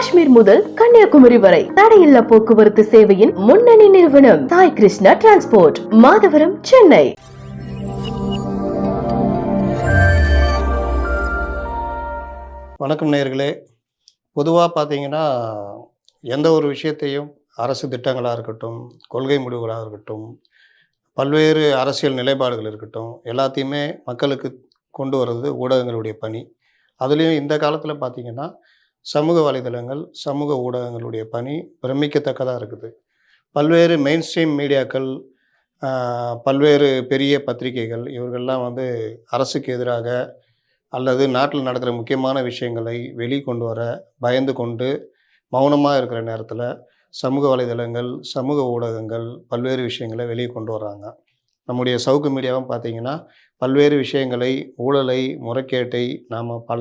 காஷ்மீர் முதல் கன்னியாகுமரி வரை தடையில்லா போக்குவரத்து சேவையின் முன்னணி நிறுவனம் சாய் கிருஷ்ணா டிரான்ஸ்போர்ட் மாதவரம் சென்னை. வணக்கம் நேர்களே பொதுவாக பார்த்தீங்கன்னா எந்த ஒரு விஷயத்தையும் அரசு திட்டங்களாக இருக்கட்டும் கொள்கை முடிவுகளாக இருக்கட்டும் பல்வேறு அரசியல் நிலைப்பாடுகள் இருக்கட்டும் எல்லாத்தையுமே மக்களுக்கு கொண்டு வர்றது ஊடகங்களுடைய பணி. அதுலேயும் இந்த காலத்தில் பார்த்தீங்கன்னா சமூக வலைதளங்கள் சமூக ஊடகங்களுடைய பணி பிரமிக்கத்தக்கதாக இருக்குது. பல்வேறு மெயின் ஸ்ட்ரீம் மீடியாக்கள் பல்வேறு பெரிய பத்திரிகைகள் இவர்கள்லாம் வந்து அரசுக்கு எதிராக அல்லது நாட்டில் நடக்கிற முக்கியமான விஷயங்களை வெளிக்கொண்டு வர பயந்து கொண்டு மௌனமாக இருக்கிற நேரத்தில் சமூக வலைதளங்கள் சமூக ஊடகங்கள் பல்வேறு விஷயங்களை வெளியே கொண்டு வர்றாங்க. நம்முடைய சவுக்கு மீடியாவும் பார்த்தீங்கன்னா பல்வேறு விஷயங்களை ஊழலை முறைகேட்டை நாம் பல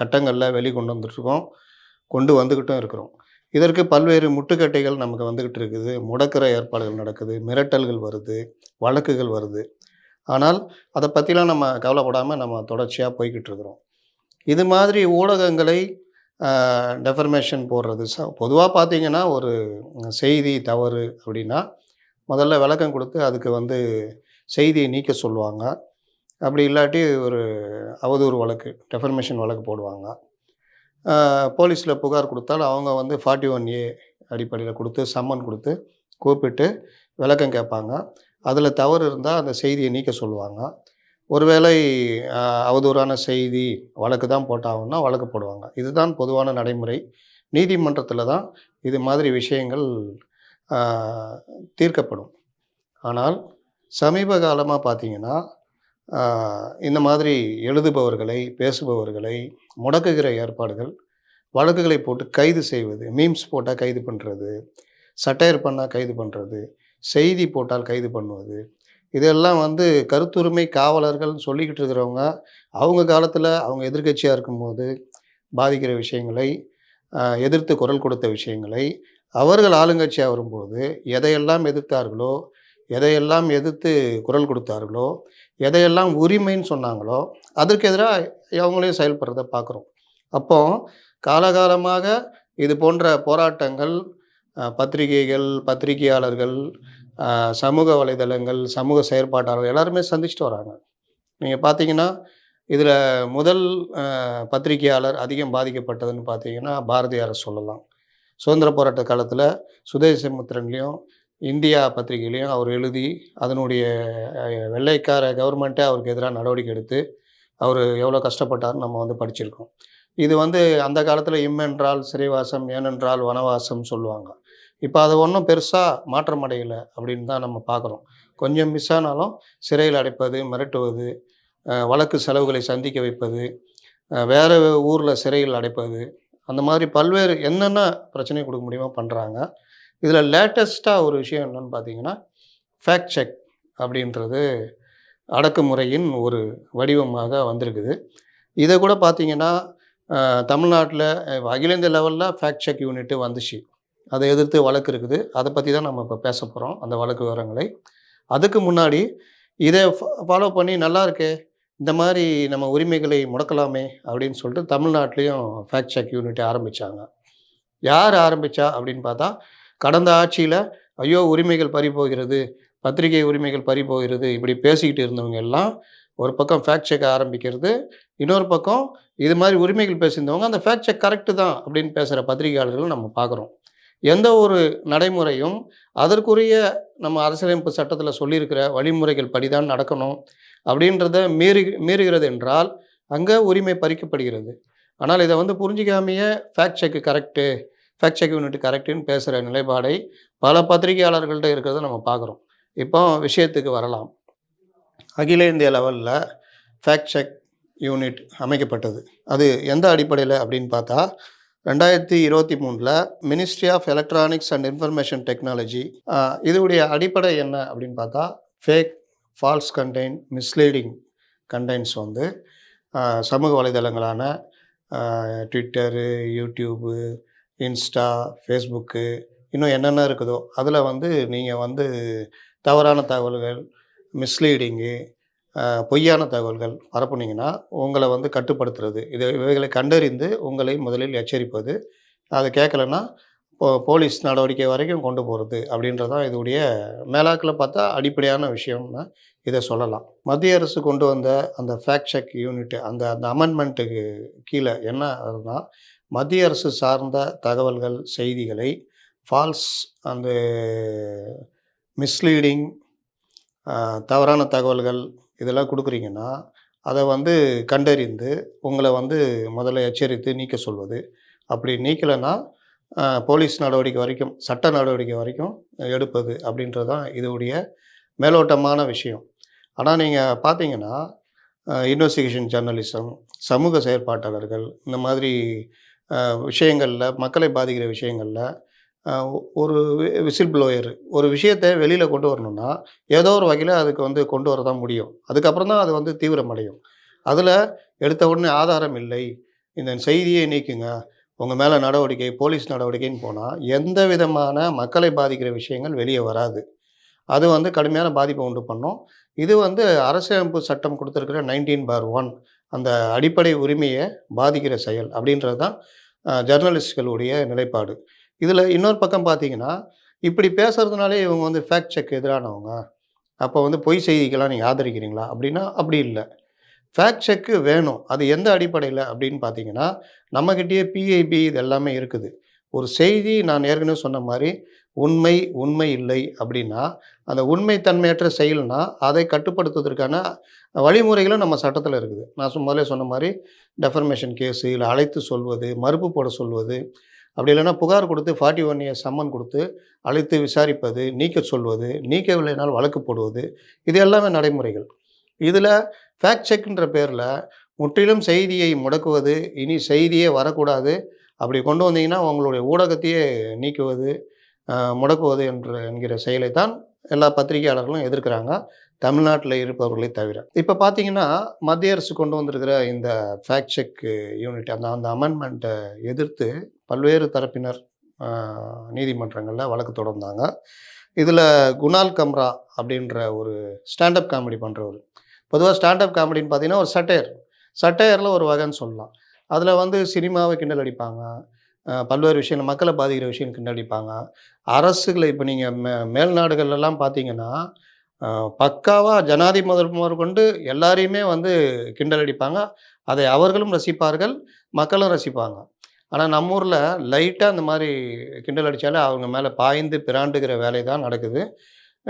கட்டங்களில் வெளி கொண்டு வந்துட்டுருக்கோம் கொண்டு வந்துக்கிட்டும் இருக்கிறோம். இதற்கு பல்வேறு முட்டுக்கட்டைகள் நமக்கு வந்துக்கிட்டு இருக்குது. முடக்கிற ஏற்பாடுகள் நடக்குது மிரட்டல்கள் வருது வழக்குகள் வருது. ஆனால் அதை பற்றிலாம் நம்ம கவலைப்படாமல் நம்ம தொடர்ச்சியாக போய்கிட்டு இருக்கிறோம். இது மாதிரி ஊடகங்களை டெஃபர்மேஷன் போடுறது. ச பொதுவாக பார்த்தீங்கன்னா ஒரு செய்தி தவறு அப்படின்னா முதல்ல விளக்கம் கொடுத்து அதுக்கு வந்து செய்தியை நீக்க சொல்லுவாங்க. அப்படி இல்லாட்டி ஒரு அவதூறு வழக்கு டெஃபர்மேஷன் வழக்கு போடுவாங்க. போலீஸில் புகார் கொடுத்தால் அவங்க வந்து ஃபார்ட்டி ஒன் ஏ அடிப்படையில் கொடுத்து சம்மன் கொடுத்து கூப்பிட்டு விளக்கம் கேட்பாங்க. அதில் தவறு இருந்தால் அந்த செய்தியை நீக்க சொல்லுவாங்க. ஒருவேளை அவதூறான செய்தி வழக்கு தான் போட்டாங்கன்னா வழக்கு போடுவாங்க. இதுதான் பொதுவான நடைமுறை. நீதிமன்றத்தில் தான் இது மாதிரி விஷயங்கள் தீர்க்கப்படும். ஆனால் சமீப காலமாக பார்த்தீங்கன்னா இந்த மாதிரி எழுதுபவர்களை பேசுபவர்களை முடக்குகிற ஏற்பாடுகள் வழக்குகளை போட்டு கைது செய்வது மீம்ஸ் போட்டால் கைது பண்ணுறது சட்டையர் பண்ணால் கைது பண்ணுறது செய்தி போட்டால் கைது பண்ணுவது இதெல்லாம் வந்து கருத்துரிமை காவலர்கள் சொல்லிக்கிட்டு இருக்கிறவங்க அவங்க காலத்தில் அவங்க எதிர்க்கட்சியாக இருக்கும்போது பாதிக்கிற விஷயங்களை எதிர்த்து குரல் கொடுத்த விஷயங்களை அவர்கள் ஆளுங்கட்சியாக வரும்போது எதையெல்லாம் எதிர்த்தார்களோ எதையெல்லாம் எதிர்த்து குரல் கொடுத்தார்களோ எதையெல்லாம் உரிமைன்னு சொன்னாங்களோ அதற்கு எதிராக அவங்களையும் செயல்படுறத பார்க்குறோம். அப்போ காலகாலமாக இது போன்ற போராட்டங்கள் பத்திரிகைகள் பத்திரிகையாளர்கள் சமூக வலைதளங்கள் சமூக செயற்பாட்டாளர்கள் எல்லாருமே சந்திச்சுட்டு வராங்க. நீங்கள் பார்த்தீங்கன்னா இதில் முதல் பத்திரிகையாளர் அதிகம் பாதிக்கப்பட்டதுன்னு பார்த்தீங்கன்னா பாரதியாரை சொல்லலாம். சுதந்திர போராட்ட காலத்தில் சுதேசமுத்திரன்லேயும் இந்தியா பத்திரிகையிலையும் அவர் எழுதி அதனுடைய வெள்ளைக்கார கவர்மெண்ட்டே அவருக்கு எதிராக நடவடிக்கை எடுத்து அவர் எவ்வளோ கஷ்டப்பட்டார்னு நம்ம வந்து படிச்சிருக்கோம். இது வந்து அந்த காலத்தில் இம்மென்றால் சிறைவாசம் ஏனென்றால் வனவாசம் சொல்லுவாங்க. இப்போ அது ஒன்றும் பெருசாக மாற்றம் அடையலை அப்படின்னு தான் நம்ம பார்க்குறோம் கொஞ்சம் மிஸ் ஆனாலும் சிறையில் அடைப்பது மிரட்டுவது வழக்கு செலவுகளை சந்திக்க வைப்பது வேறு ஊரில் சிறையில் அடைப்பது அந்த மாதிரி பல்வேறு என்னென்ன பிரச்சனை கொடுக்க முடியுமோ பண்ணுறாங்க இதில் லேட்டஸ்ட்டாக ஒரு விஷயம் என்னன்னு பார்த்தீங்கன்னா ஃபேக்ட் செக் அப்படின்றது அடக்குமுறையின் ஒரு வடிவமாக வந்திருக்குது. இதை கூட பார்த்தீங்கன்னா தமிழ்நாட்டில் அகில இந்திய லெவலில் ஃபேக்ட் செக் யூனிட்டு வந்துச்சு. அதை எதிர்த்து வழக்கு இருக்குது. அதை பற்றி தான் நம்ம இப்போ பேச போகிறோம் அந்த வழக்கு விவரங்களை. அதுக்கு முன்னாடி இதை ஃபாலோ பண்ணி நல்லா இருக்கே இந்த மாதிரி நம்ம உரிமைகளை முடக்கலாமே அப்படின்னு சொல்லிட்டு தமிழ்நாட்டிலையும் ஃபேக்ட் செக் யூனிட் ஆரம்பித்தாங்க யார் ஆரம்பித்தா அப்படின்னு பார்த்தா கடந்த ஆட்சியில் ஐயோ உரிமைகள் பறி போகிறது பத்திரிகை உரிமைகள் பறி போகிறது இப்படி பேசிக்கிட்டு இருந்தவங்க எல்லாம் ஒரு பக்கம் ஃபேக்ட் செக் ஆரம்பிக்கிறது இன்னொரு பக்கம் இது மாதிரி உரிமைகள் பேசியிருந்தவங்க அந்த ஃபேக்ட் செக் கரெக்டு தான் அப்படின்னு பேசுகிற பத்திரிகையாளர்கள் நம்ம பார்க்குறோம். எந்த ஒரு நடைமுறையும் அதற்குரிய நம்ம அரசியலமைப்பு சட்டத்தில் சொல்லியிருக்கிற வழிமுறைகள் படிதான் நடக்கணும் அப்படின்றத மீறி மீறுகிறது என்றால் அங்கே உரிமை பறிக்கப்படுகிறது. ஆனால் இதை வந்து புரிஞ்சிக்காமையே fact check correct fact check unit கரெக்டுன்னு பேசுகிற நிலைப்பாடை பல பத்திரிகையாளர்கள்ட்ட இருக்கிறத நம்ம பார்க்குறோம். இப்போ விஷயத்துக்கு வரலாம். அகில இந்திய லெவலில் ஃபேக்ட் செக் யூனிட் அமைக்கப்பட்டது. அது எந்த அடிப்படையில் அப்படின்னு பார்த்தா ரெண்டாயிரத்தி இருபத்தி மூணில் ministry of electronics and information technology இதனுடைய அடிப்படை என்ன அப்படின்னு பார்த்தா fake false content misleading contents வந்து சமூக வலைதளங்களான ட்விட்டரு யூடியூபு இன்ஸ்டா ஃபேஸ்புக்கு இன்னும் என்னென்ன இருக்குதோ அதில் வந்து நீங்கள் வந்து தவறான தகவல்கள் மிஸ்லீடிங்கு பொய்யான தகவல்கள் பரப்புனீங்கன்னா உங்களை வந்து கட்டுப்படுத்துறது. இது இவைகளை கண்டறிந்து உங்களை முதலில் எச்சரிப்பது. அதை கேட்கலன்னா போலீஸ் நடவடிக்கை வரைக்கும் கொண்டு போகிறது அப்படின்றதான் இதோடைய மேலாக்கில் பார்த்தா அடிப்படையான விஷயம்னு இதை சொல்லலாம். மத்திய அரசு கொண்டு வந்த அந்த ஃபேக்ட் செக் யூனிட் அந்த அந்த அமெண்ட்மெண்ட்டுக்கு கீழே என்ன அதுனா மத்திய அரசு சார்ந்த தகவல்கள் செய்திகளை ஃபால்ஸ் அந்த மிஸ்லீடிங் தவறான தகவல்கள் இதெல்லாம் கொடுக்குறீங்கன்னா அதை வந்து கண்டறிந்து உங்களை வந்து முதல்ல எச்சரித்து நீக்க சொல்வது. அப்படி நீக்கலைன்னா போலீஸ் நடவடிக்கை வரைக்கும் சட்ட நடவடிக்கை வரைக்கும் எடுப்பது அப்படின்றது தான் இதோடைய மேலோட்டமான விஷயம். ஆனால் நீங்கள் பார்த்தீங்கன்னா இன்வெஸ்டிகேஷன் ஜேர்னலிசம் சமூக செயற்பாட்டாளர்கள் இந்த மாதிரி விஷயங்களில் மக்களை பாதிக்கிற விஷயங்களில் ஒரு விசில் ப்ளோயர் ஒரு விஷயத்தை வெளியில் கொண்டு வரணும்னா ஏதோ ஒரு வகையில் அதுக்கு வந்து கொண்டு வர தான் முடியும். அதுக்கப்புறம் தான் அது வந்து தீவிரமடையும். அதில் எடுத்த உடனே ஆதாரம் இல்லை. இந்த செய்தியை நீக்குங்க. உங்கள் மேலே நடவடிக்கை போலீஸ் நடவடிக்கைன்னு போனால் எந்த விதமான மக்களை பாதிக்கிற விஷயங்கள் வெளியே வராது. அது வந்து கடுமையான பாதிப்பை உண்டு பண்ணும். இது வந்து அரசியலமைப்பு சட்டம் கொடுத்துருக்கிற நைன்டீன் பார் ஒன் அந்த அடிப்படை உரிமையை பாதிக்கிற செயல் அப்படின்றது தான் ஜர்னலிஸ்ட்களுடைய நிலைப்பாடு. இதில் இன்னொரு பக்கம் பார்த்தீங்கன்னா இப்படி பேசுறதுனாலே இவங்க வந்து ஃபேக்ட் செக் எதிரானவங்க. அப்போ வந்து பொய் செய்திக்கெல்லாம் நீங்கள் ஆதரிக்கிறீங்களா? அப்படின்னா அப்படி இல்லை. ஃபேக்ட் செக்கு வேணும். அது எந்த அடிப்படையில் அப்படின்னு பார்த்தீங்கன்னா நம்மக்கிட்டேயே பிஐபி இது எல்லாமே இருக்குது. ஒரு செய்தி நான் ஏற்கனவே சொன்ன மாதிரி உண்மை உண்மை இல்லை அப்படின்னா அந்த உண்மைத்தன்மையற்ற செயல்னா அதை கட்டுப்படுத்துவதற்கான வழிமுறைகளும் நம்ம சட்டத்தில் இருக்குது. நான் சும்மா முதல்ல சொன்ன மாதிரி டெஃபர்மேஷன் கேஸு இல்லை அழைத்து சொல்வது மறுப்பு போட சொல்வது அப்படி இல்லைன்னா புகார் கொடுத்து ஃபார்ட்டி ஒன் இயர்ஸ் சம்மன் கொடுத்து அழைத்து விசாரிப்பது நீக்க சொல்வது நீக்கவில்லைனால் வழக்கு போடுவது இது எல்லாமே நடைமுறைகள். இதில் ஃபேக்ட் செக்ன்ற பேரில் முற்றிலும் செய்தியை முடக்குவது இனி செய்தியே வரக்கூடாது. அப்படி கொண்டு வந்தீங்கன்னா உங்களுடைய ஊடகத்தையே நீக்குவது முடக்குவது என்ற என்கிற செயலை தான் எல்லா பத்திரிகையாளர்களும் எதிர்க்கிறாங்க. தமிழ்நாட்டில் இருப்பவர்களை தவிர. இப்போ பார்த்தீங்கன்னா மத்திய அரசு கொண்டு வந்திருக்கிற இந்த ஃபேக்ட் செக் யூனிட் அந்த அந்த அமெண்ட்மெண்ட்டை எதிர்த்து பல்வேறு தரப்பினர் நீதிமன்றங்களில் வழக்கு தொடர்ந்தாங்க. இதில் குணால் கம்ரா அப்படின்ற ஒரு ஸ்டாண்டப் காமெடி பண்ணுறவர் பொதுவாக ஸ்டாண்டப் காமெடின்னு பார்த்தீங்கன்னா ஒரு சட்டையர். சட்டையரில் ஒரு வகைன்னு சொல்லலாம். அதில் வந்து சினிமாவை கிண்டல் அடிப்பாங்க. பல்வேறு விஷயங்கள் மக்களை பாதிக்கிற விஷயம் கிண்டல் அரசுகளை இப்போ நீங்கள் மே மேல்நாடுகள்லாம் பார்த்தீங்கன்னா பக்காவாக ஜனாதிபதி முதல் முதற்கொண்டு எல்லாரையுமே வந்து கிண்டல் அடிப்பாங்க அதை அவர்களும் ரசிப்பார்கள் மக்களும் ரசிப்பாங்க. ஆனால் நம்ம ஊரில் லைட்டாக இந்த மாதிரி கிண்டல் அடித்தாலே அவங்க மேலே பாய்ந்து பிராண்டுகிற வேலை தான் நடக்குது.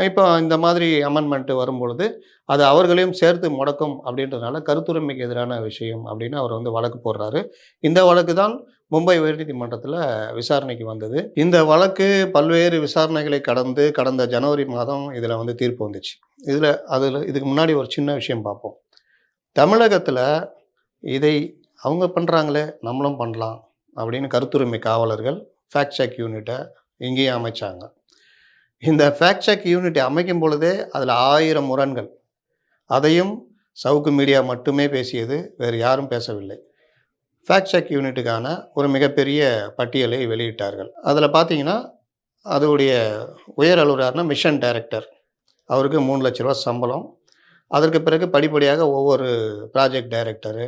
இப்போ இந்த மாதிரி அமெண்ட்மெண்ட் வரும்பொழுது அது அவர்களையும் சேர்த்து முடக்கும் அப்படின்றதுனால கருத்துரிமைக்கு எதிரான விஷயம் அப்படின்னு அவர் வந்து வழக்கு போடுறாரு. இந்த வழக்கு தான் மும்பை உயர்நீதிமன்றத்தில் விசாரணைக்கு வந்தது. இந்த வழக்கு பல்வேறு விசாரணைகளை கடந்து கடந்த ஜனவரி மாதம் இதில் வந்து தீர்ப்பு வந்துச்சு. இதில் அதில் இதுக்கு முன்னாடி ஒரு சின்ன விஷயம் பார்ப்போம். தமிழகத்தில் இதை அவங்க பண்ணுறாங்களே நம்மளும் பண்ணலாம் அப்படின்னு கருத்துரிமை காவலர்கள் ஃபேக்ட் செக் யூனிட்டை இங்கேயும் அமைச்சாங்க. இந்த ஃபேக்ட் செக் யூனிட் அமைக்கும் பொழுதே அதில் ஆயிரம் முரண்கள். அதையும் சவுக்கு மீடியா மட்டுமே பேசியது வேறு யாரும் பேசவில்லை. ஃபேக்ட் செக் யூனிட்டுக்கான ஒரு மிகப்பெரிய பட்டியலை வெளியிட்டார்கள். அதில் பார்த்தீங்கன்னா அதோடைய உயர் அலுவலர்னா மிஷன் டைரக்டர் அவருக்கு மூணு லட்ச ரூபா சம்பளம். அதற்கு பிறகு படிப்படியாக ஒவ்வொரு ப்ராஜெக்ட் டைரக்டரு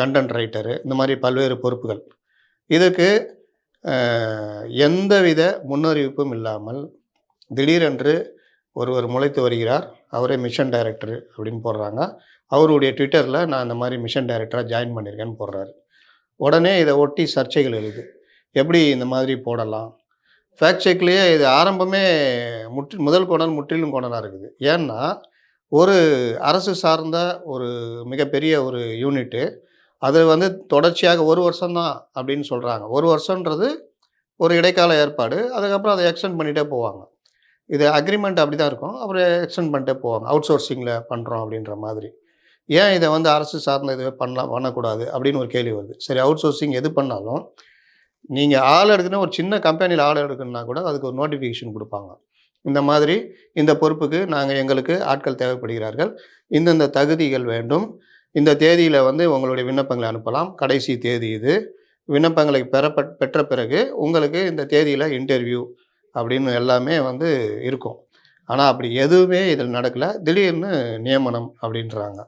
கண்டென்ட் ரைட்டரு இந்த மாதிரி பல்வேறு பொறுப்புகள். இதுக்கு எந்தவித முன்னறிவிப்பும் இல்லாமல் திடீரென்று ஒருவர் முளைத்து வருகிறார். அவரே மிஷன் டைரக்டர் அப்படின்னு போடுறாங்க. அவருடைய ட்விட்டரில் நான் இந்த மாதிரி மிஷன் டைரக்டராக ஜாயின் பண்ணியிருக்கேன்னு போடுறாரு. உடனே இதை ஒட்டி சர்ச்சைகள் எழுது. எப்படி இந்த மாதிரி போடலாம்? ஃபேக்ட் செக்லேயே இது ஆரம்பமே முற்றி முதல் கோணல் முற்றிலும் கோணலாக இருக்குது. ஏன்னா ஒரு அரசு சார்ந்த ஒரு மிகப்பெரிய ஒரு யூனிட்டு அது வந்து தொடர்ச்சியாக ஒரு வருஷம்தான் அப்படின்னு சொல்கிறாங்க ஒரு வருஷன்றது ஒரு இடைக்கால ஏற்பாடு. அதுக்கப்புறம் அதை எக்ஸ்டெண்ட் பண்ணிகிட்டே போவாங்க. இது அக்ரிமெண்ட் அப்படி தான் இருக்கும். அப்புறம் எக்ஸ்டெண்ட் பண்ணிட்டே போவாங்க. அவுட் சோர்சிங்கில் பண்ணுறோம் அப்படின்ற மாதிரி. ஏன் இதை வந்து அரசு சார்ந்த இது பண்ணலாம் பண்ணக்கூடாது அப்படின்னு ஒரு கேள்வி வருது. சரி அவுட் சோர்சிங் எது பண்ணாலும் நீங்கள் ஆள் எடுக்கணும் ஒரு சின்ன கம்பெனியில் ஆள் எடுக்கணும்னா கூட அதுக்கு ஒரு நோட்டிஃபிகேஷன் கொடுப்பாங்க. இந்த மாதிரி இந்த பொறுப்புக்கு நாங்கள் எங்களுக்கு ஆட்கள் தேவைப்படுகிறார்கள். இந்தந்த தகுதிகள் வேண்டும். இந்த தேதியில் வந்து உங்களுடைய விண்ணப்பங்களை அனுப்பலாம். கடைசி தேதி இது. விண்ணப்பங்களை பெறப்பட் பெற்ற பிறகு உங்களுக்கு இந்த தேதியில் இன்டர்வியூ அப்படின்னு எல்லாமே வந்து இருக்கும். ஆனால் அப்படி எதுவுமே இதில் நடக்கலை. திடீர்னு நியமனம் அப்படின்றாங்க.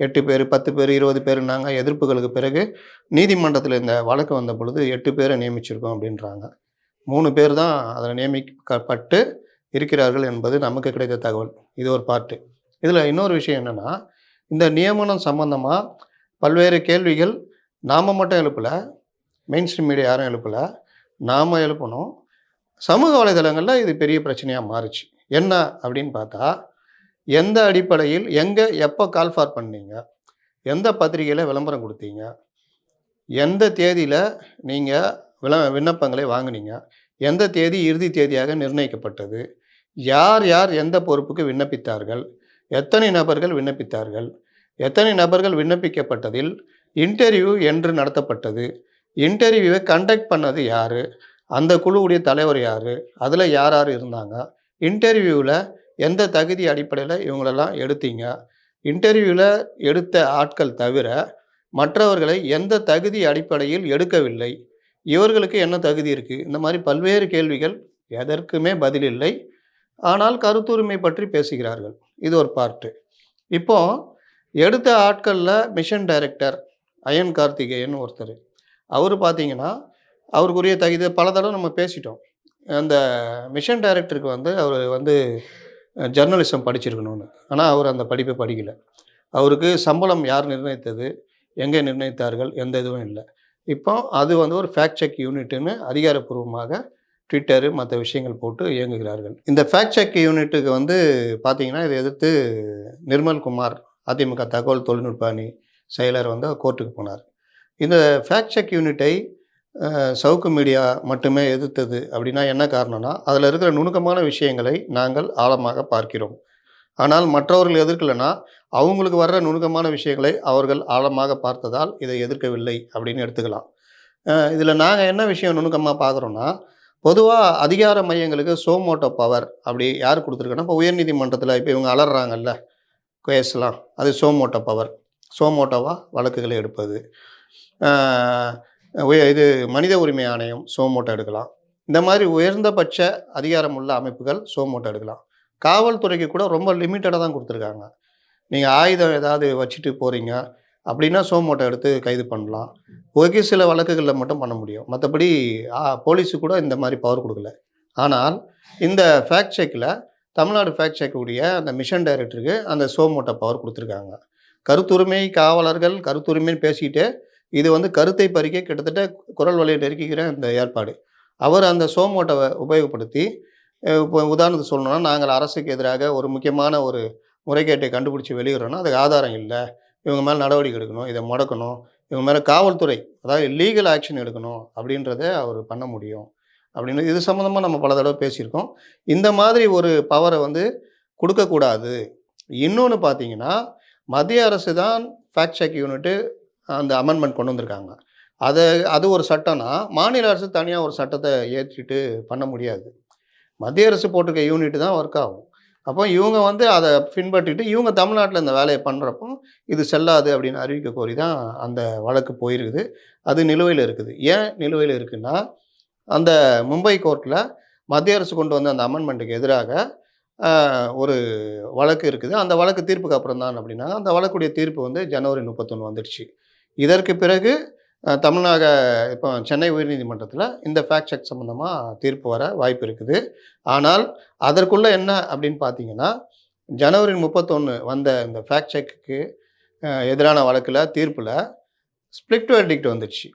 எட்டு பேர் பத்து பேர் இருபது பேருனாங்க எதிர்ப்புகளுக்கு பிறகு நீதிமன்றத்தில் இந்த வழக்கு வந்த பொழுது எட்டு பேரை நியமிச்சிருக்கோம் அப்படின்றாங்க. மூணு பேர் தான் அதில் நியமிக்கப்பட்டு இருக்கிறார்கள் என்பது நமக்கு கிடைத்த தகவல். இது ஒரு பார்ட்டு இதில் இன்னொரு விஷயம் என்னென்னா இந்த நியமனம் சம்பந்தமாக பல்வேறு கேள்விகள் நாம் மட்டும் எழுப்பலை மெயின் ஸ்ட்ரீம் மீடியா யாரும் எழுப்பலை. நாம் எழுப்பணும். சமூக வலைதளங்களில் இது பெரிய பிரச்சனையாக மாறுச்சு. என்ன அப்படின்னு பார்த்தா எந்த அடிப்படையில் எங்கே எப்போ கால் ஃபார் பண்ணீங்க? எந்த பத்திரிகையில் விளம்பரம் கொடுத்தீங்க? எந்த தேதியில் நீங்கள் விள விண்ணப்பங்களை வாங்குனீங்க? எந்த தேதி இறுதி தேதியாக நிர்ணயிக்கப்பட்டது? யார் யார் எந்த பொறுப்புக்கு விண்ணப்பித்தார்கள்? எத்தனை நபர்கள் விண்ணப்பித்தார்கள்? எத்தனை நபர்கள் விண்ணப்பிக்கப்பட்டதில் இன்டர்வியூ என்று நடத்தப்பட்டது? இன்டர்வியூவை கண்டக்ட் பண்ணது யார்? அந்த குழுவுடைய தலைவர் யார்? அதில் யார் யார் இருந்தாங்க? இன்டர்வியூவில் எந்த தகுதி அடிப்படையில் இவங்களெல்லாம் எடுத்தீங்க? இன்டர்வியூவில் எடுத்த ஆட்கள் தவிர மற்றவர்களை எந்த தகுதி அடிப்படையில் எடுக்கவில்லை? இவர்களுக்கு என்ன தகுதி இருக்குது இந்த மாதிரி பல்வேறு கேள்விகள் எதற்குமே பதில் இல்லை ஆனால் கருத்துரிமை பற்றி பேசுகிறார்கள். இது ஒரு பார்ட்டு. இப்போ எடுத்த ஆட்களில் மிஷன் டைரக்டர் அயன் கார்த்திகேயன் ஒருத்தர். அவர் பார்த்தீங்கன்னா அவருக்குரிய தகுதி பல தடவை நம்ம பேசிட்டோம். அந்த மிஷன் டைரக்டருக்கு வந்து அவர் வந்து ஜர்னலிசம் படிச்சிருக்கணும்னு. ஆனால் அவர் அந்த படிப்பை படிக்கலை. அவருக்கு சம்பளம் யார் நிர்ணயித்தது எங்கே நிர்ணயித்தார்கள் எந்த இதுவும் இல்லை. இப்போ அது வந்து ஒரு ஃபேக்ட் செக் யூனிட்டுன்னு அதிகாரப்பூர்வமாக ட்விட்டரு மற்ற விஷயங்கள் போட்டு இயங்குகிறார்கள். இந்த ஃபேக்ட் செக் யூனிட்டுக்கு வந்து பார்த்திங்கன்னா இதை எதிர்த்து நிர்மல் குமார் அதிமுக தகவல் தொழில்நுட்ப அணி செயலர் வந்து கோர்ட்டுக்கு போனார். இந்த ஃபேக்ட் செக் யூனிட்டை சவுக்கு மீடியா மட்டுமே எதிர்த்தது அப்படின்னா என்ன காரணம்னா அதில் இருக்கிற நுணுக்கமான விஷயங்களை நாங்கள் ஆழமாக பார்க்கிறோம். ஆனால் மற்றவர்கள் எதிர்க்கலைன்னா அவங்களுக்கு வர்ற நுணுக்கமான விஷயங்களை அவர்கள் ஆழமாக பார்த்ததால் இதை எதிர்க்கவில்லை அப்படின்னு எடுத்துக்கலாம். இதில் நாங்கள் என்ன விஷயம் நுணுக்கமாக பார்க்குறோன்னா பொதுவாக அதிகார மையங்களுக்கு சோமோட்டோ பவர் அப்படி யார் கொடுத்துருக்கோன்னா இப்போ உயர்நீதிமன்றத்தில் இப்போ இவங்க அலறாங்கல்ல கேஸ்லாம் அது சோமோட்டோ பவர். சோமோட்டோவாக வழக்குகளை எடுப்பது. இது மனித உரிமை ஆணையம் சோமோட்டோ எடுக்கலாம். இந்த மாதிரி உயர்ந்தபட்ச அதிகாரமுள்ள அமைப்புகள் சோமோட்டோ எடுக்கலாம். காவல்துறைக்கு கூட ரொம்ப லிமிட்டடாக தான் கொடுத்துருக்காங்க. நீங்கள் ஆயுதம் ஏதாவது வச்சுட்டு போகிறீங்க அப்படின்னா சோமோட்டோ எடுத்து கைது பண்ணலாம். ஒரு சில வழக்குகளில் மட்டும் பண்ண முடியும். மற்றபடி போலீஸு கூட இந்த மாதிரி பவர் கொடுக்கல. ஆனால் இந்த ஃபேக்ட் செக்கில் தமிழ்நாடு ஃபேக்ட் செக் அந்த மிஷன் டைரக்டருக்கு அந்த சோமோட்டோ பவர் கொடுத்துருக்காங்க. கருத்துரிமை காவலர்கள் கருத்துரிமைன்னு பேசிக்கிட்டு இது வந்து கருத்தை பறிக்க கிட்டத்தட்ட குரல் வலையை நெருக்கிக்கிற இந்த ஏற்பாடு. அவர் அந்த சோமோட்டை உபயோகப்படுத்தி இப்போ உதாரணத்துக்கு சொல்லணும்னா நாங்கள் அரசுக்கு எதிராக ஒரு முக்கியமான ஒரு முறைகேட்டை கண்டுபிடிச்சி வெளியிடுறோன்னா அதுக்கு ஆதாரம் இல்லை. இவங்க மேலே நடவடிக்கை எடுக்கணும் இதை முடக்கணும் இவங்க மேலே காவல்துறை அதாவது லீகல் ஆக்ஷன் எடுக்கணும் அப்படின்றத அவர் பண்ண முடியும். அப்படின்னு இது சம்மந்தமாக நம்ம பல தடவை பேசியிருக்கோம். இந்த மாதிரி ஒரு பவரை வந்து கொடுக்கக்கூடாது. இன்னொன்று பார்த்தீங்கன்னா மத்திய அரசு தான் ஃபேக்ட் செக் யூனிட்டு அந்த அமெண்ட்மெண்ட் கொண்டு வந்திருக்காங்க. அதை அது ஒரு சட்டம்னா மாநில அரசு தனியாக ஒரு சட்டத்தை ஏற்றிட்டு பண்ண முடியாது. மத்திய அரசு போட்டிருக்க யூனிட் தான் ஒர்க் ஆகும். அப்போ இவங்க வந்து அதை பின்பற்றிட்டு இவங்க தமிழ்நாட்டில் இந்த வேலையை பண்ணுறப்போ இது செல்லாது அப்படின்னு அறிவிக்க கோரி தான் அந்த வழக்கு போயிருக்குது. அது நிலுவையில் இருக்குது. ஏன் நிலுவையில் இருக்குன்னா அந்த மும்பை கோர்ட்டில் மத்திய அரசு கொண்டு வந்த அந்த அமெண்ட்மெண்ட்டுக்கு எதிராக ஒரு வழக்கு இருக்குது. அந்த வழக்கு தீர்ப்புக்கு அப்புறம் தான் அப்படின்னா அந்த வழக்குடைய தீர்ப்பு வந்து ஜனவரி முப்பத்தொன்று வந்துடுச்சு. இதற்கு பிறகு தமிழ்நாக தமிழக இப்போ சென்னை உயர்நீதிமன்றத்தில் இந்த ஃபேக்ட் செக் சம்மந்தமாக தீர்ப்பு வர வாய்ப்பு இருக்குது. ஆனால் அதற்குள்ளே என்ன அப்படின்னு பார்த்தீங்கன்னா ஜனவரி முப்பத்தொன்று வந்த இந்த ஃபேக்ட் செக்குக்கு எதிரான வழக்கில் தீர்ப்பில் ஸ்பிளிட் வெர்டிக்ட் வந்துடுச்சு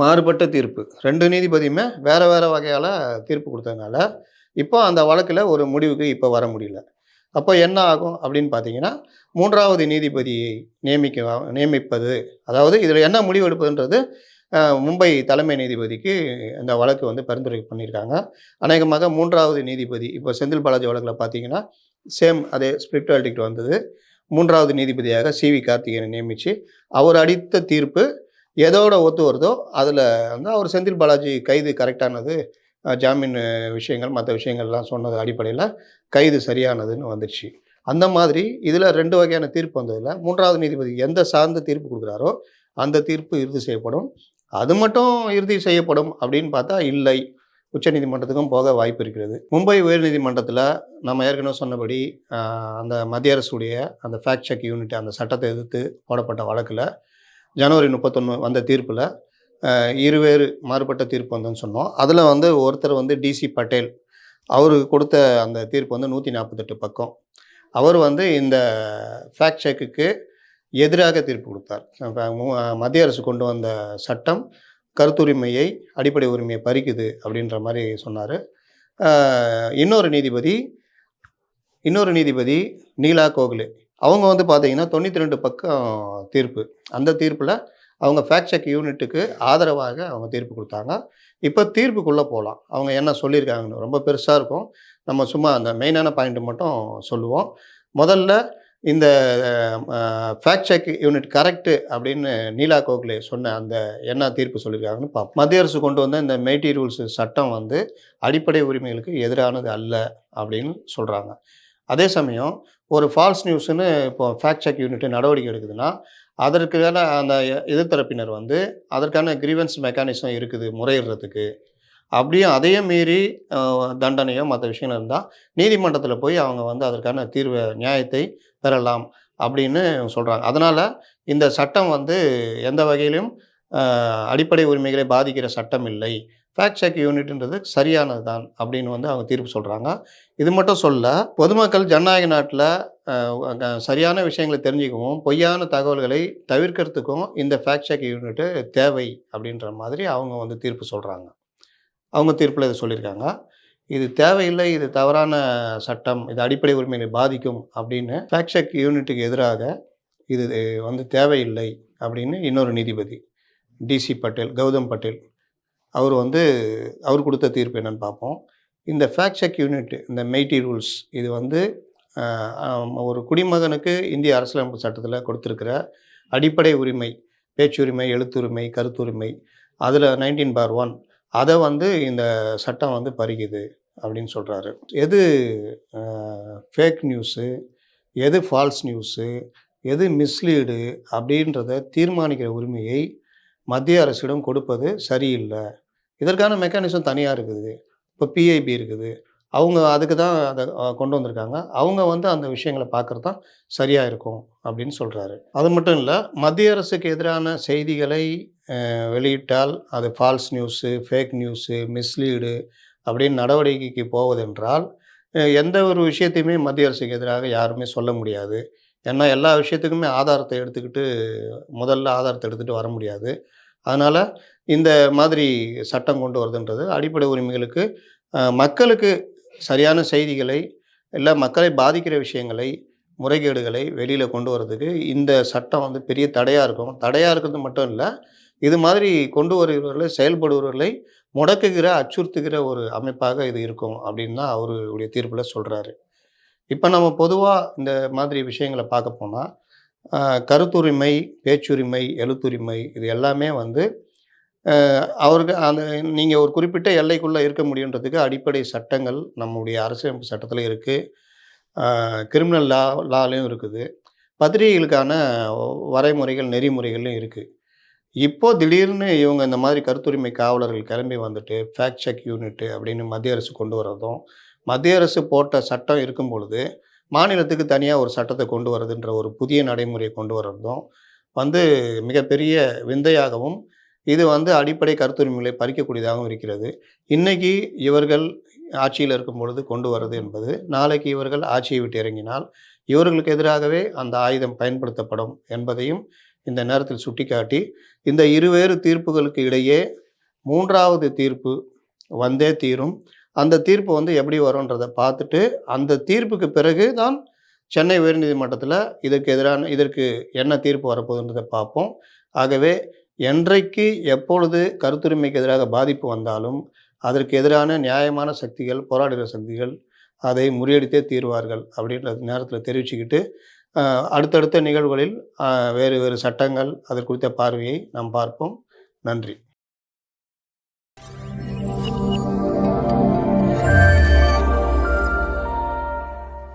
மாறுபட்ட தீர்ப்பு. ரெண்டு நீதிபதியுமே வேறு வேறு வகையால் தீர்ப்பு கொடுத்ததுனால இப்போ அந்த வழக்கில் ஒரு முடிவுக்கு இப்போ வர முடியல. அப்போ என்ன ஆகும் அப்படின்னு பார்த்தீங்கன்னா மூன்றாவது நீதிபதியை நியமிக்க நியமிப்பது அதாவது இதில் என்ன முடிவு எடுப்பதுன்றது மும்பை தலைமை நீதிபதிக்கு இந்த வழக்கு வந்து பரிந்துரை பண்ணியிருக்காங்க. அநேகமாக மூன்றாவது நீதிபதி இப்போ செந்தில் பாலாஜி வழக்கில் பார்த்தீங்கன்னா சேம் அதே ஸ்பிளிட் வெர்டிக்ட் வந்தது. மூன்றாவது நீதிபதியாக சி வி கார்த்திகேயனை நியமித்து அவர் அடித்த தீர்ப்பு எதோட ஒத்து வருதோ அதில் வந்து அவர் செந்தில் பாலாஜி கைது கரெக்டானது ஜாமீன் விஷயங்கள் மற்ற விஷயங்கள்லாம் சொன்னது அடிப்படையில் கைது சரியானதுன்னு வந்துடுச்சு. அந்த மாதிரி இதில் ரெண்டு வகையான தீர்ப்பு வந்ததில் மூன்றாவது நீதிபதி எந்த சார்ந்த தீர்ப்பு கொடுக்குறாரோ அந்த தீர்ப்பு இறுதி செய்யப்படும். அது மட்டும் இறுதி செய்யப்படும் அப்படின்னு பார்த்தா இல்லை. உச்சநீதிமன்றத்துக்கும் போக வாய்ப்பு இருக்கிறது. மும்பை உயர்நீதிமன்றத்தில் நம்ம ஏற்கனவே சொன்னபடி அந்த மத்திய அரசுடைய அந்த ஃபேக்ட் செக் யூனிட் அந்த சட்டத்தை எதிர்த்து போடப்பட்ட வழக்கில் ஜனவரி முப்பத்தொன்று வந்த தீர்ப்பில் இருவேறு மாறுபட்ட தீர்ப்பு வந்துன்னு சொன்னோம். அதில் வந்து ஒருத்தர் வந்து டிசி பட்டேல் அவருக்கு கொடுத்த அந்த தீர்ப்பு வந்து நூற்றி நாற்பத்தெட்டு பக்கம். அவர் வந்து இந்த ஃபேக்ட் செக்குக்கு எதிராக தீர்ப்பு கொடுத்தார். மத்திய அரசு கொண்டு வந்த சட்டம் கருத்துரிமையை அடிப்படை உரிமையை பறிக்குது அப்படின்ற மாதிரி சொன்னார். இன்னொரு நீதிபதி இன்னொரு நீதிபதி நீலா கோகலே. அவங்க வந்து பார்த்தீங்கன்னா தொண்ணூற்றி ரெண்டு பக்கம் தீர்ப்பு. அந்த தீர்ப்பில் அவங்க ஃபேக்ட் செக் யூனிட்டுக்கு ஆதரவாக அவங்க தீர்ப்பு கொடுத்தாங்க. இப்போ தீர்ப்புக்குள்ளே போகலாம் அவங்க என்ன சொல்லியிருக்காங்கன்னு ரொம்ப பெருசாக இருக்கும். நம்ம சும்மா அந்த மெயினான பாயிண்ட் மட்டும் சொல்லுவோம். முதல்ல இந்த ஃபேக்ட் செக் யூனிட் கரெக்டு அப்படின்னு நீலா கோகலே சொன்ன அந்த என்ன தீர்ப்பு சொல்லியிருக்காங்கன்னு பார்ப்போம். மத்திய அரசு கொண்டு வந்த இந்த மெய்டி ரூல்ஸ் சட்டம் வந்து அடிப்படை உரிமைகளுக்கு எதிரானது அல்ல அப்படின்னு சொல்கிறாங்க அதே சமயம் ஒரு ஃபால்ஸ் நியூஸ்னு இப்போ ஃபேக்ட் செக் யூனிட் நடவடிக்கை எடுக்குதுன்னா அதற்கான அந்த எ- எதிர்த்தரப்பினர் வந்து அதற்கான கிரீவன்ஸ் மெக்கானிசம் இருக்குது முறையிடுறதுக்கு. அப்படியும் அதையும் மீறி தண்டனையோ மற்ற விஷயங்கள் இருந்தால் நீதிமன்றத்தில் போய் அவங்க வந்து அதற்கான தீர்வை நியாயத்தை பெறலாம் அப்படின்னு சொல்கிறாங்க அதனால் இந்த சட்டம் வந்து எந்த வகையிலும் அடிப்படை உரிமைகளை பாதிக்கிற சட்டம் இல்லை. ஃபேக்ட் செக் யூனிட்ன்றது சரியானது தான் அப்படின்னு வந்து அவங்க தீர்ப்பு சொல்கிறாங்க இது மட்டும் சொல்ல பொதுமக்கள் ஜனநாயக நாட்டில் சரியான விஷயங்களை தெரிஞ்சுக்கவும் பொய்யான தகவல்களை தவிர்க்கிறதுக்கும் இந்த ஃபேக்ட் செக் யூனிட்டு தேவை அப்படின்ற மாதிரி அவங்க வந்து தீர்ப்பு சொல்கிறாங்க அவங்க தீர்ப்பில் இதை சொல்லியிருக்காங்க. இது தேவையில்லை இது தவறான சட்டம் இது அடிப்படை உரிமைகளை பாதிக்கும் அப்படின்னு ஃபேக்ட் செக் யூனிட்டுக்கு எதிராக இது வந்து தேவையில்லை அப்படின்னு இன்னொரு நீதிபதி டிசி பட்டேல் கௌதம் பட்டேல் அவர் வந்து அவர் கொடுத்த தீர்ப்பு என்னன்னு பார்ப்போம். இந்த ஃபேக்ட் செக் யூனிட் இந்த மெய்டி ரூல்ஸ் இது வந்து ஒரு குடிமகனுக்கு இந்திய அரசியலமைப்பு சட்டத்தில் கொடுத்துருக்கிற அடிப்படை உரிமை பேச்சுரிமை எழுத்துரிமை கருத்துரிமை அதில் நைன்டீன் பார் ஒன் அதை வந்து இந்த சட்டம் வந்து பறிக்குது அப்படின்னு சொல்கிறாரு எது ஃபேக் நியூஸு எது ஃபால்ஸ் நியூஸு எது மிஸ்லீடு அப்படின்றத தீர்மானிக்கிற உரிமையை மத்திய அரசிடம் கொடுப்பது சரியில்லை. இதற்கான மெக்கானிசம் தனியாக இருக்குது. இப்போ பிஐபி இருக்குது. அவங்க அதுக்கு தான் அதை கொண்டு வந்திருக்காங்க. அவங்க வந்து அந்த விஷயங்களை பார்க்குறது தான் சரியாக இருக்கும் அப்படின்னு சொல்கிறாரு அது மட்டும் இல்லை மத்திய அரசுக்கு எதிரான செய்திகளை வெளியிட்டால் அது false news fake news mislead அப்படின்னு நடவடிக்கைக்கு போவதென்றால் எந்த ஒரு விஷயத்தையுமே மத்திய அரசுக்கு எதிராக யாருமே சொல்ல முடியாது. ஏன்னா எல்லா விஷயத்துக்குமே ஆதாரத்தை எடுத்துக்கிட்டு முதல்ல ஆதாரத்தை எடுத்துகிட்டு வர முடியாது. அதனால் இந்த மாதிரி சட்டம் கொண்டு வருதுன்றது அடிப்படை உரிமைகளுக்கு மக்களுக்கு சரியான செய்திகளை இல்லை மக்களை பாதிக்கிற விஷயங்களை முறைகேடுகளை வெளியில் கொண்டு வரதுக்கு இந்த சட்டம் வந்து பெரிய தடையாக இருக்கும். தடையாக இருக்கிறது மட்டும் இல்லை இது மாதிரி கொண்டு வருகிறவர்களை செயல்படுபவர்களை முடக்குகிற அச்சுறுத்துகிற ஒரு அமைப்பாக இது இருக்கும் அப்படின்னு தான் அவருடைய தீர்ப்பில் சொல்கிறாரு இப்போ நம்ம பொதுவாக இந்த மாதிரி விஷயங்களை பார்க்க போனால் கருத்துரிமை பேச்சுரிமை எழுத்துரிமை இது எல்லாமே வந்து அவருக்கு அந்த நீங்கள் ஒரு குறிப்பிட்ட எல்லைக்குள்ளே இருக்க முடியுன்றதுக்கு அடிப்படை சட்டங்கள் நம்முடைய அரசியலமைப்பு சட்டத்தில் இருக்குது கிரிமினல் லா லாலையும் இருக்குது. பத்திரிகைகளுக்கான வரைமுறைகள் நெறிமுறைகளும் இருக்குது இப்போது திடீர்னு இவங்க இந்த மாதிரி கருத்துரிமை காவலர்கள் கிளம்பி வந்துட்டு ஃபேக்ட் செக் யூனிட்டு அப்படின்னு மத்திய அரசு கொண்டு வரதும் மத்திய அரசு போட்ட சட்டம் இருக்கும் பொழுது மாநிலத்துக்கு தனியாக ஒரு சட்டத்தை கொண்டு வரதுன்ற ஒரு புதிய நடைமுறையை கொண்டு வர்றதும் வந்து மிகப்பெரிய விந்தையாகவும் இது வந்து அடிப்படை கருத்துரிமைகளை பறிக்கக்கூடியதாகவும் இருக்கிறது. இன்னைக்கு இவர்கள் ஆட்சியில் இருக்கும் பொழுது கொண்டு வர்றது என்பது நாளைக்கு இவர்கள் ஆட்சியை விட்டு இறங்கினால் இவர்களுக்கு எதிராகவே அந்த ஆயுதம் பயன்படுத்தப்படும் என்பதையும் இந்த நேரத்தில் சுட்டிக்காட்டி இந்த இருவேறு தீர்ப்புகளுக்கு இடையே மூன்றாவது தீர்ப்பு வந்தே தீரும். அந்த தீர்ப்பு வந்து எப்படி வரும்ன்றதை பார்த்துட்டு அந்த தீர்ப்புக்கு பிறகு தான் சென்னை உயர்நீதிமன்றத்தில் இதற்கு எதிரான இதற்கு என்ன தீர்ப்பு வரப்போகுதுன்றதை பார்ப்போம். ஆகவே என்றைக்கு எப்பொழுது கருத்துரிமைக்கு எதிராக பாதிப்பு வந்தாலும் அதற்கு எதிரான நியாயமான சக்திகள் போராடுகிற சக்திகள் அதை முறியடித்தே தீர்வார்கள் அப்படின்ற நேரத்தில் தெரிவிச்சுக்கிட்டு அடுத்தடுத்த நிகழ்வுகளில் வேறு வேறு சட்டங்கள் அதற்குறித்த பார்வையை நாம் பார்ப்போம். நன்றி.